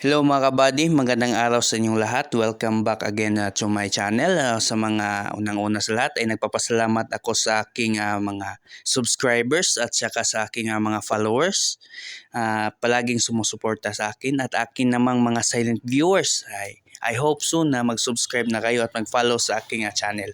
Hello mga kabady, magandang araw sa inyong lahat. Welcome back again uh, to my channel. Uh, sa mga unang-una sa lahat ay nagpapasalamat ako sa aking uh, mga subscribers at saka sa aking uh, mga followers. Uh, palaging sumusuporta sa akin at akin namang mga silent viewers. Ay, I hope soon na mag-subscribe na kayo at mag-follow sa aking uh, channel.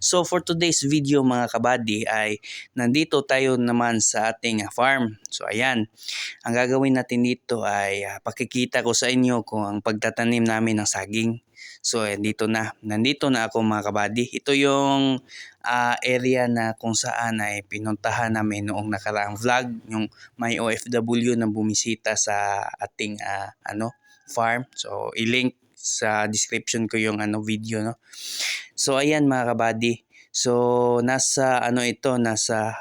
So for today's video mga kabady ay nandito tayo naman sa ating uh, farm. So ayan, ang gagawin natin dito ay uh, pakikita ko sa inyo kung ang pagtatanim namin ng saging. So ayan, dito na, nandito na ako mga kabady. Ito yung uh, area na kung saan ay pinuntahan namin noong nakaraang vlog, yung may OFW na bumisita sa ating uh, ano farm. So i-link sa description ko yung ano video no. So ayan mga kabady. So nasa ano ito nasa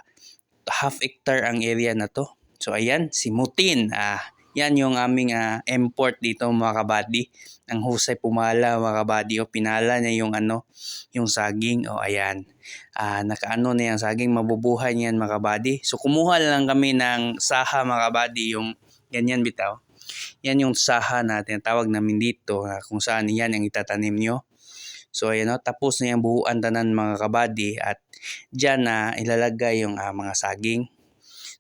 half hectare ang area na to. So ayan si Mutin. Ah yan yung aming uh, import dito mga kabady. Ang husay pumala mga kabady. O pinala niya yung ano, yung saging. O ayan. Uh, nakaano na yung saging. Mabubuhay niyan mga kabady. So kumuha lang kami ng saha mga kabady. Yung ganyan bitaw. Yan yung saha na tinatawag namin dito na kung saan yan ang itatanim nyo. So ayan o, tapos na yung buuan tanan mga kabady at dyan na uh, ilalagay yung uh, mga saging.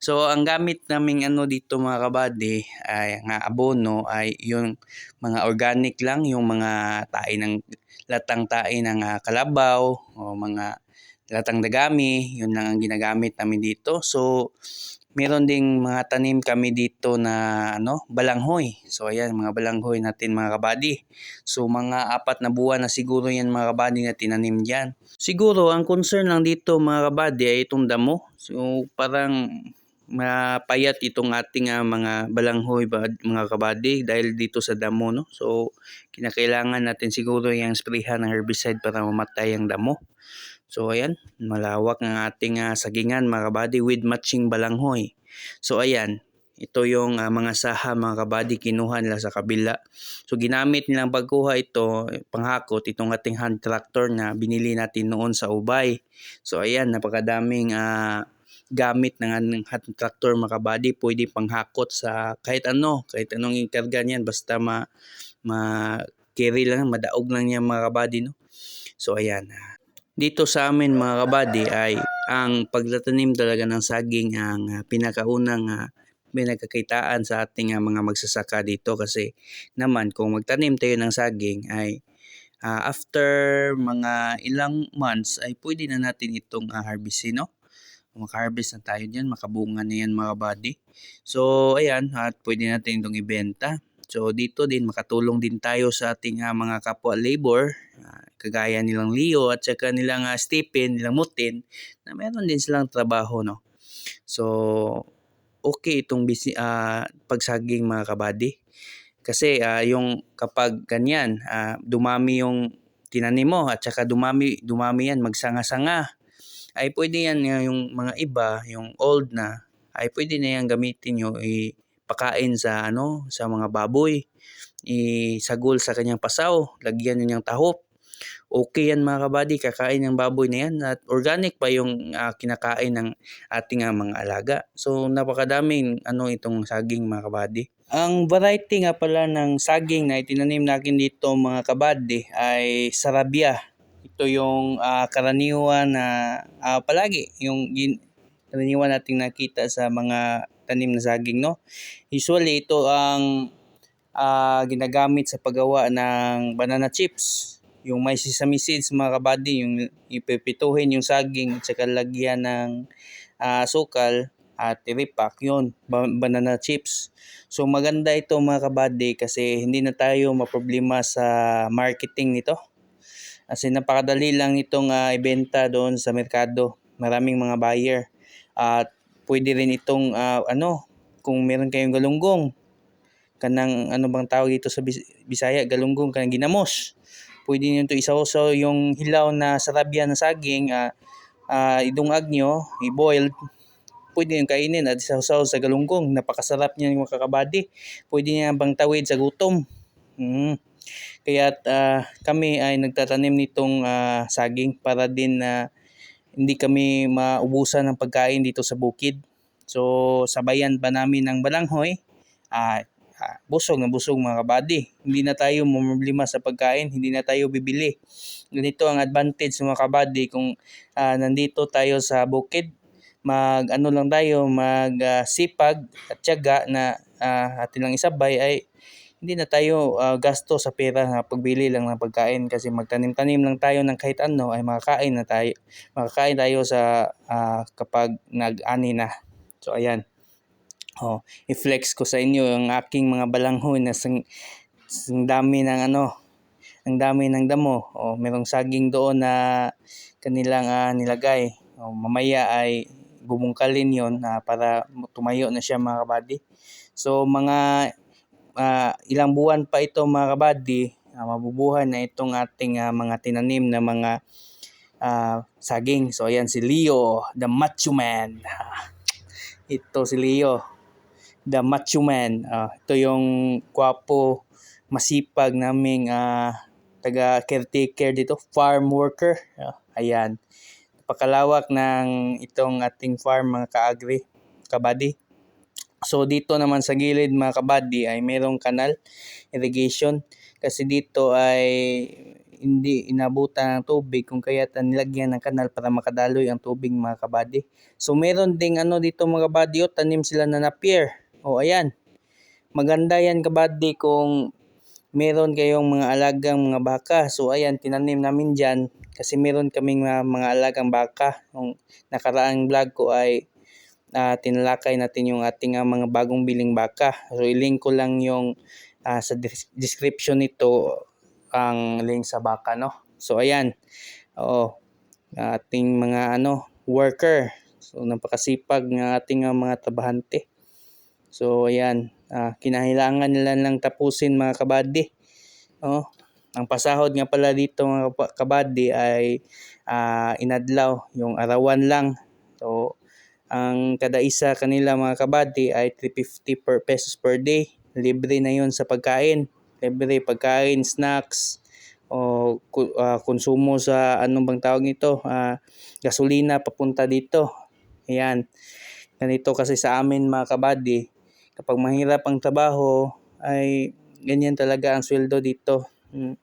So ang gamit naming ano dito mga kabady ay nga abono ay yung mga organic lang, yung mga tae ng latang tae ng uh, kalabaw o mga latang dagami, yun lang ang ginagamit namin dito. So meron ding mga tanim kami dito na ano, balanghoy. So ayan, mga balanghoy natin mga kabady. So mga apat na buwan na siguro yan mga kabady na tinanim diyan. Siguro ang concern lang dito mga kabady ay itong damo. So parang mapayat itong ating uh, mga balanghoy ba, mga kabady dahil dito sa damo no. So kinakailangan natin siguro yung sprayhan ng herbicide para mamatay ang damo. So ayan, malawak ng ating uh, sagingan mga kabady with matching balanghoy. So ayan, ito yung uh, mga saha mga kabady kinuha nila sa kabila. So ginamit nilang pagkuha ito, panghakot, itong ating hand tractor na binili natin noon sa Ubay. So ayan, napakadaming uh, gamit ng hand tractor mga kabady. Pwede panghakot sa kahit ano, kahit anong ikarga niyan, basta ma, ma carry lang, madaog lang niya mga kabady. No? So ayan, uh, dito sa amin mga kabady ay ang pagtatanim talaga ng saging ang uh, pinakaunang uh, pinagkakitaan sa ating mga magsasaka dito kasi naman kung magtanim tayo ng saging ay uh, after mga ilang months ay pwede na natin itong uh, harvestin no maka-harvest na tayo diyan makabunga na yan mga body so ayan at pwede natin itong ibenta So dito din makatulong din tayo sa ating uh, mga kapwa labor, uh, kagaya nilang Leo at saka nilang uh, Stephen, nilang Mutin, na meron din silang trabaho no. So okay itong busy, uh, pagsaging mga kabady. Kasi uh, yung kapag ganyan, uh, dumami yung tinanim mo at saka dumami, dumami yan, magsanga-sanga, ay pwede yan yung mga iba, yung old na, ay pwede na yan gamitin nyo, i- pakain sa ano sa mga baboy. Isagol sa kanyang pasaw lagyan niya ng tahop. Okay yan mga kabady kakain ng baboy na yan at organic pa yung uh, kinakain ng ating uh, mga alaga. So napakadaming ano itong saging mga kabady. Ang variety nga pala ng saging na itinanim natin dito mga kabady ay sarabia ito yung uh, karaniwan na uh, palagi yung karaniwan nating nakita sa mga tanim na saging no. Usually ito ang uh, ginagamit sa paggawa ng banana chips. Yung may sesame seeds mga kabady, yung ipipituhin yung saging at saka lagyan ng uh, sukal at i-repack yun, banana chips. So maganda ito mga kabady kasi hindi na tayo maproblema sa marketing nito. Kasi napakadali lang itong uh, ibenta doon sa merkado. Maraming mga buyer. At pwede rin itong uh, ano, kung meron kayong galunggong, kanang ano bang tawag dito sa Bisaya, galunggong, kanang ginamos. Pwede niyo ito isaw-saw yung hilaw na sarabya na saging, uh, uh, idungag nyo, i-boil, pwede yung kainin at isaw-saw sa galunggong. Napakasarap niya yung kakabady. Pwede niya bang tawid sa gutom. Mm. Kaya uh, kami ay nagtatanim nitong uh, saging para din na uh, hindi kami maubusan ng pagkain dito sa bukid. So sabayan pa namin ng balanghoy. Uh, ah, busog na busog mga kabady. Hindi na tayo problema sa pagkain, hindi na tayo bibili. Ganito ang advantage mga kabady kung ah, nandito tayo sa bukid, mag ano lang tayo, mag ah, sipag at tiyaga na ah, atin lang isabay ay hindi na tayo ah, gasto sa pera na pagbili lang ng pagkain kasi magtanim-tanim lang tayo ng kahit ano ay makakain na tayo makakain tayo sa ah, kapag nag-ani na. So ayan. Oh, i-flex ko sa inyo ang aking mga balanghon na sang, sang dami ng ano, ang dami ng damo. Oh, merong saging doon na kanilang ah, nilagay. Oh, mamaya ay bubungkalin yon na para tumayo na siya mga kabady. So mga ah, ilang buwan pa ito mga kabady, ah, mabubuhay na itong ating ah, mga tinanim na mga ah, saging. So ayan si Leo, the macho man. Ito si Leo, the macho man. Ah, ito yung kwapo, masipag naming ah, taga caretaker dito, farm worker. Ah, ayan. Pakalawak ng itong ating farm mga kaagri, kabady. So dito naman sa gilid mga kabady ay merong kanal, irrigation. Kasi dito ay hindi inabutan ng tubig kung kaya nilagyan ng kanal para makadaloy ang tubig mga kabady. So meron ding ano dito mga kabady, oh, tanim sila na napier. O ayan, maganda yan kabady kung meron kayong mga alagang mga baka. So ayan, tinanim namin dyan kasi meron kaming mga, mga alagang baka. Yung nakaraang vlog ko ay ah, tinalakay natin yung ating ah, mga bagong biling baka. So ilink ko lang yung ah, sa des- description nito ang link sa baka no. So ayan. Oo. Ating mga ano worker. So napakasipag ng ating ah, mga trabahante. So ayan, ah, kinahailangan nila lang tapusin mga kabady. Oh, ang pasahod nga pala dito mga kabady ay ah, inadlaw, yung arawan lang. So ang kada isa kanila mga kabady ay 350 per pesos per day. Libre na yon sa pagkain. Libre pagkain, snacks, o ah, konsumo sa anong bang tawag nito, ah, gasolina papunta dito. Ayan. Ganito kasi sa amin mga kabady, kapag mahirap ang trabaho, ay ganyan talaga ang sweldo dito. Mm.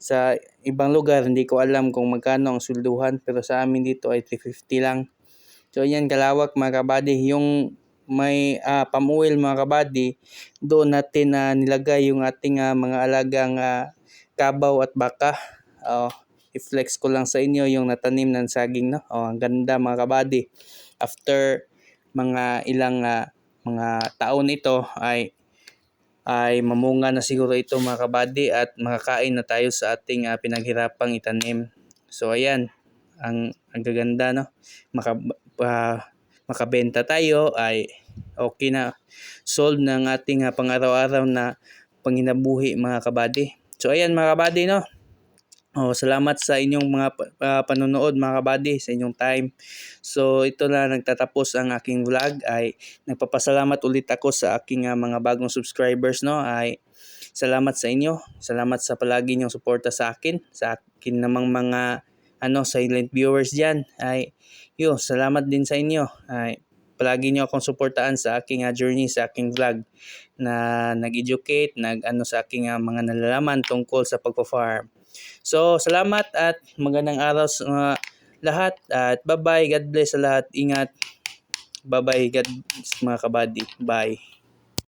Sa ibang lugar, hindi ko alam kung magkano ang swelduhan, pero sa amin dito ay 350 lang. So yan kalawak mga kabady, yung may ah, palm oil mga kabady, doon natin na nilagay yung ating ah, mga alagang ah, kabaw at baka. Oh, i-flex ko lang sa inyo yung natanim ng saging no. Oh, ang ganda mga kabady. After mga ilang ah, mga taon ito ay ay mamunga na siguro ito mga kabady at makakain na tayo sa ating ah, pinaghirapang itanim. So ayan, ang ang gaganda no. Maka, ah, makabenta tayo ay okay na solve ng ating ah, pang-araw-araw na panginabuhi mga kabady. So ayan mga kabady no. Oh, salamat sa inyong mga ah, panonood mga kabady, sa inyong time. So ito na nagtatapos ang aking vlog ay nagpapasalamat ulit ako sa aking ah, mga bagong subscribers no ay salamat sa inyo. Salamat sa palagi niyong suporta sa akin, sa akin namang mga ano silent viewers diyan ay yo salamat din sa inyo. Ay palagi niyo akong suportaan sa aking ah, journey sa aking vlog na nag-educate, nag-ano sa aking ah, mga nalalaman tungkol sa pagpa-farm. So, salamat at magandang araw sa mga lahat at bye-bye. God bless sa lahat. Ingat. Bye-bye. God bless mga kabady. Bye.